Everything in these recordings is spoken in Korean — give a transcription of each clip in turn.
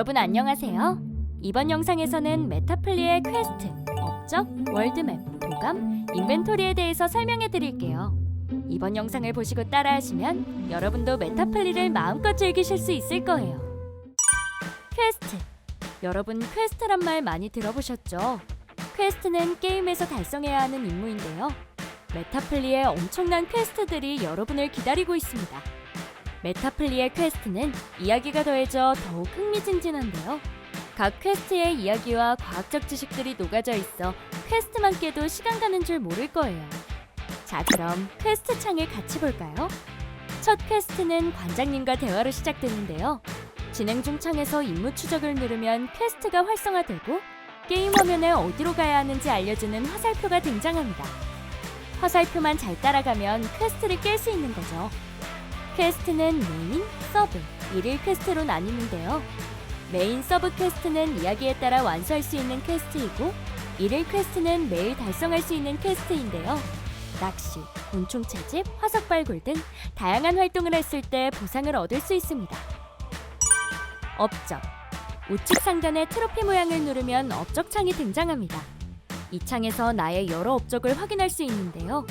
여러분 안녕하세요. 이번 영상에서는 메타플리의 퀘스트, 업적, 월드맵, 도감, 인벤토리에 대해서 설명해 드릴게요. 이번 영상을 보시고 따라하시면 여러분도 메타플리를 마음껏 즐기실 수 있을 거예요. 퀘스트. 여러분 퀘스트란 말 많이 들어보셨죠? 퀘스트는 게임에서 달성해야 하는 임무인데요. 메타플리의 엄청난 퀘스트들이 여러분을 기다리고 있습니다. 메타플리의 퀘스트는 이야기가 더해져 더욱 흥미진진한데요. 각 퀘스트의 이야기와 과학적 지식들이 녹아져 있어 퀘스트만 깨도 시간 가는 줄 모를 거예요. 자, 그럼 퀘스트 창을 같이 볼까요? 첫 퀘스트는 관장님과 대화로 시작되는데요. 진행 중 창에서 임무 추적을 누르면 퀘스트가 활성화되고 게임 화면에 어디로 가야 하는지 알려주는 화살표가 등장합니다. 화살표만 잘 따라가면 퀘스트를 깰 수 있는 거죠. 퀘스트는 메인, 서브, 일일 퀘스트로 나뉘는데요. 메인 서브 퀘스트는 이야기에 따라 완수할 수 있는 퀘스트이고 일일 퀘스트는 매일 달성할 수 있는 퀘스트인데요. 낚시, 곤충 채집, 화석 발굴 등 다양한 활동을 했을 때 보상을 얻을 수 있습니다. 업적 우측 상단의 트로피 모양을 누르면 업적 창이 등장합니다. 이 창에서 나의 여러 업적을 확인할 수 있는데요.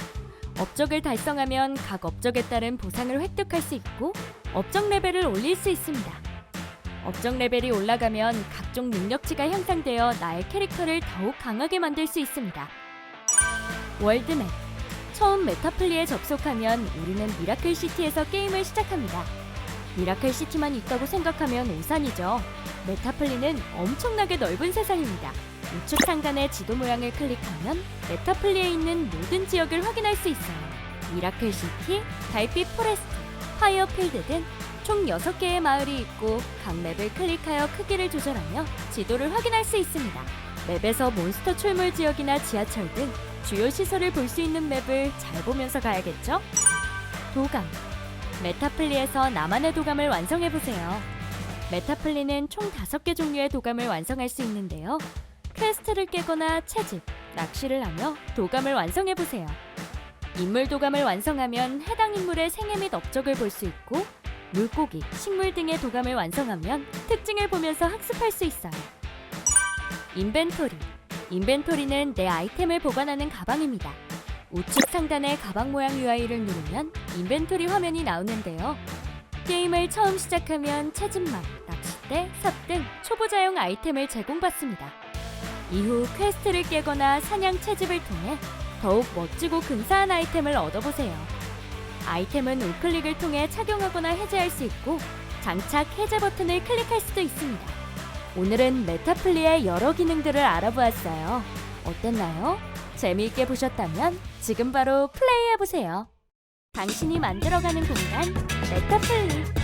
업적을 달성하면 각 업적에 따른 보상을 획득할 수 있고 업적 레벨을 올릴 수 있습니다. 업적 레벨이 올라가면 각종 능력치가 향상되어 나의 캐릭터를 더욱 강하게 만들 수 있습니다. 월드맵 처음 메타플리에 접속하면 우리는 미라클 시티에서 게임을 시작합니다. 미라클 시티만 있다고 생각하면 오산이죠. 메타플리는 엄청나게 넓은 세상입니다. 우측 상단의 지도 모양을 클릭하면 메타플리에 있는 모든 지역을 확인할 수 있어요. 미라클 시티, 달빛 포레스트, 파이어 필드 등 총 6개의 마을이 있고 각 맵을 클릭하여 크기를 조절하며 지도를 확인할 수 있습니다. 맵에서 몬스터 출몰 지역이나 지하철 등 주요 시설을 볼 수 있는 맵을 잘 보면서 가야겠죠? 도감 메타플리에서 나만의 도감을 완성해 보세요. 메타플리는 총 5개 종류의 도감을 완성할 수 있는데요. 퀘스트를 깨거나 채집, 낚시를 하며 도감을 완성해 보세요. 인물 도감을 완성하면 해당 인물의 생애 및 업적을 볼 수 있고 물고기, 식물 등의 도감을 완성하면 특징을 보면서 학습할 수 있어요. 인벤토리. 인벤토리는 내 아이템을 보관하는 가방입니다. 우측 상단의 가방 모양 UI를 누르면 인벤토리 화면이 나오는데요. 게임을 처음 시작하면 채집망, 낚싯대, 삽 등 초보자용 아이템을 제공받습니다. 이후 퀘스트를 깨거나 사냥 채집을 통해 더욱 멋지고 근사한 아이템을 얻어보세요. 아이템은 우클릭을 통해 착용하거나 해제할 수 있고 장착 해제 버튼을 클릭할 수도 있습니다. 오늘은 메타플리의 여러 기능들을 알아보았어요. 어땠나요? 재미있게 보셨다면 지금 바로 플레이해보세요. 당신이 만들어가는 공간 메타플리